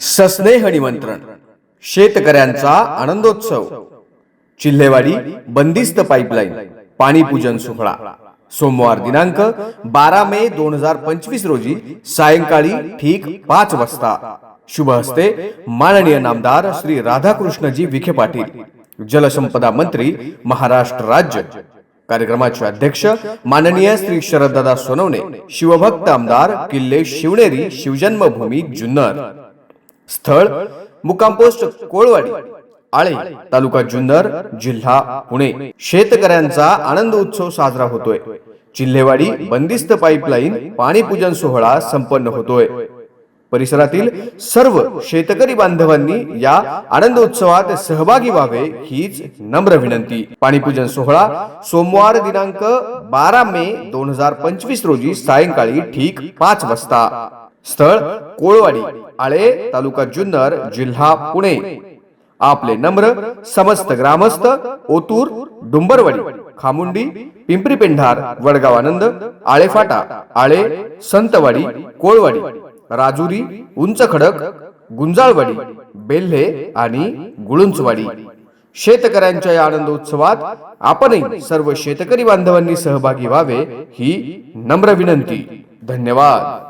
सस्नेह निमंत्रण. शेतकऱ्यांचा आनंदोत्सव. चिल्हेवाडी बंदिस्त पाईपलाईन. पाणीपूजन सोहळा. सोमवार दिनांक बारा मे दोन हजार पंचवीस रोजी सायंकाळी ठीक पाच वाजता. शुभ हस्ते माननीय नामदार श्री राधाकृष्णजी विखे पाटील. जलसंपदा मंत्री महाराष्ट्र राज्य. कार्यक्रमाचे अध्यक्ष माननीय श्री शरददादा सोनवणे. शिवभक्त आमदार किल्ले शिवनेरी शिवजन्मभूमी जुन्नर. स्थळ मुक्काम पोस्ट कोळवाडी आळे तालुका जुन्नर जिल्हा पुणे. शेतकऱ्यांचा आनंद उत्सव साजरा होतोय. चिल्हेवाडी बंदिस्त पाईपलाईन पाणी पूजन सोहळा संपन्न होतोय. परिसरातील सर्व शेतकरी बांधवांनी या आनंद उत्सवात सहभागी व्हावे हीच नम्र विनंती. पाणीपूजन सोहळा सोमवार दिनांक बारा मे दोन हजार पंचवीस रोजी सायंकाळी ठीक पाच वाजता. स्थळ कोळवाडी आळे तालुका जुन्नर जिल्हा पुणे. आपले नम्र समस्त ग्रामस्थ ओतूर डुंबरवाडी खामुंडी पिंपरी पेंढार वडगाव आनंद आळेफाटा आळे संतवाडी कोळवाडी राजुरी उंच खडक गुंजाळवाडी बेल्हे आणि गुळुंचवाडी. शेतकऱ्यांच्या या आनंदोत्सवात आपणही सर्व शेतकरी बांधवांनी सहभागी व्हावे ही नम्र विनंती. धन्यवाद.